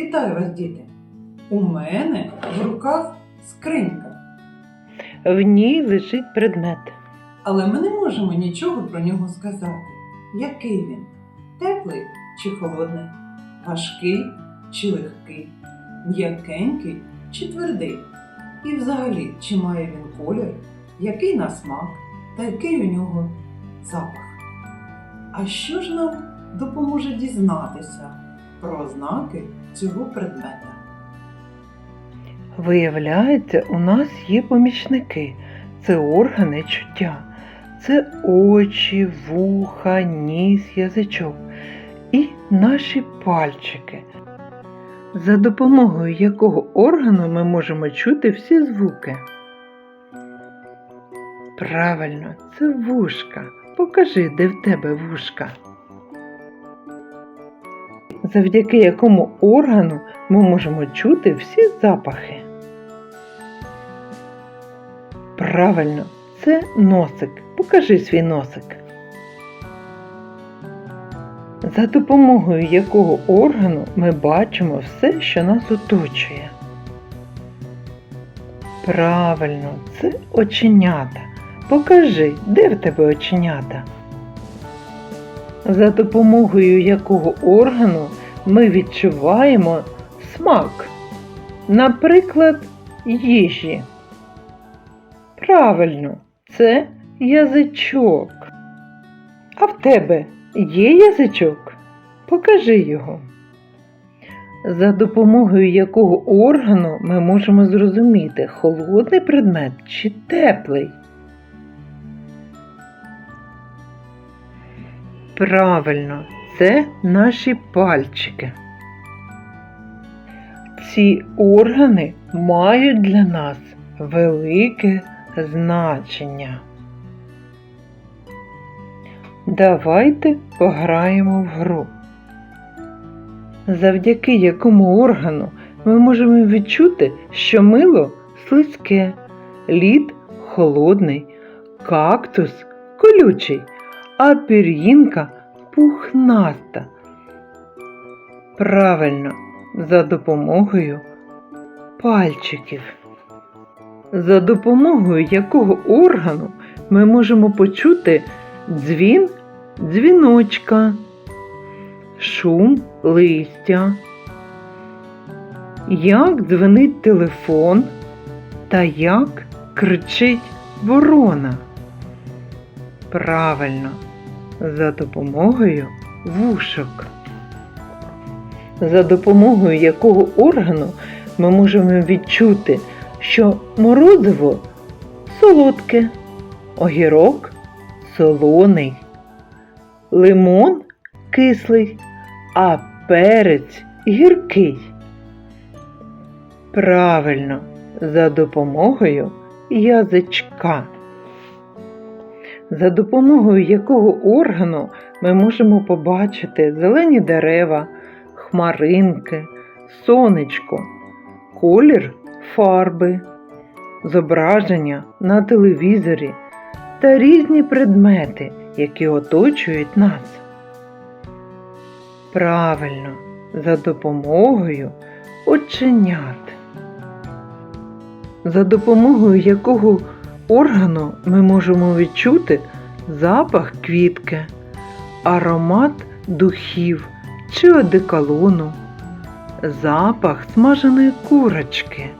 Вітаю вас, діти! У мене в руках скринька, В ній лежить предмет. але ми не можемо нічого про нього сказати. Який він? Теплий чи холодний? Важкий чи легкий? М'якенький чи твердий? І взагалі, чи має він колір, який на смак та який у нього запах? А що ж нам допоможе дізнатися про ознаки цього предмета? Виявляється, у нас є помічники. Це органи чуття. Це очі, вуха, ніс, язичок і наші пальчики, за допомогою якого органу ми можемо чути всі звуки. Правильно, це вушка. Покажи, де в тебе вушка. Завдяки якому органу ми можемо чути всі запахи. Правильно, це носик. Покажи свій носик. За допомогою якого органу ми бачимо все, що нас оточує. Правильно, це оченята. Покажи, де в тебе оченята. За допомогою якого органу ми відчуваємо смак, наприклад, їжі. Правильно, це язичок. А в тебе є язичок? Покажи його. За допомогою якого органу ми можемо зрозуміти, холодний предмет чи теплий. Правильно, це наші пальчики. Ці органи мають для нас велике значення. Давайте пограємо в гру. Завдяки якому органу ми можемо відчути, що мило слизьке, лід холодний, кактус колючий, а пір'їнка пухнаста. Правильно, за допомогою пальчиків. За допомогою якого органу ми можемо почути дзвін дзвіночка, шум листя, як дзвонить телефон та як кричить ворона. Правильно, за допомогою вушок. За допомогою якого органу ми можемо відчути, що морозиво солодке, огірок солоний, лимон кислий, а перець гіркий. Правильно, за допомогою язичка. За допомогою якого органу ми можемо побачити зелені дерева, хмаринки, сонечко, колір фарби, зображення на телевізорі та різні предмети, які оточують нас. Правильно, за допомогою оченят. За допомогою якого органу ми можемо відчути запах квітки, аромат духів чи одеколону, запах смаженої курочки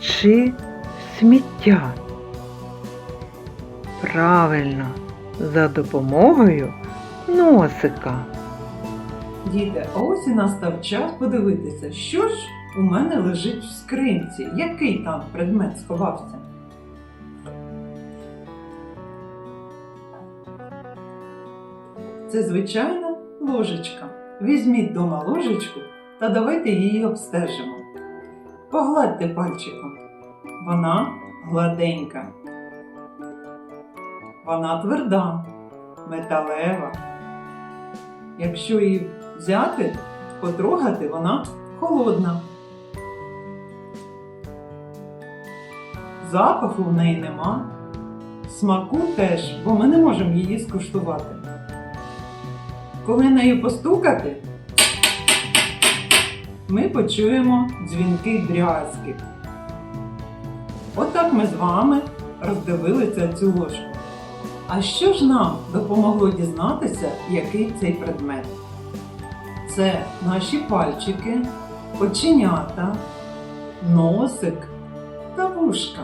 чи сміття. Правильно, за допомогою носика. Діти, а ось і настав час подивитися, що ж у мене лежить в скринці, який там предмет сховався. Це звичайна ложечка. Візьміть дома ложечку та давайте її обстежимо. Погладьте пальчиком. Вона гладенька. Вона тверда, металева. Якщо її взяти, потрогати, вона холодна. Запаху в неї нема. Смаку теж, бо ми не можемо її скуштувати. Коли нею постукати, ми почуємо дзвінкий брязкіт. Отак ми з вами роздивилися цю ложку. А що ж нам допомогло дізнатися, який цей предмет? Це наші пальчики, оченята, носик та вушка.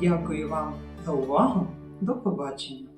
Дякую вам за увагу. До побачення!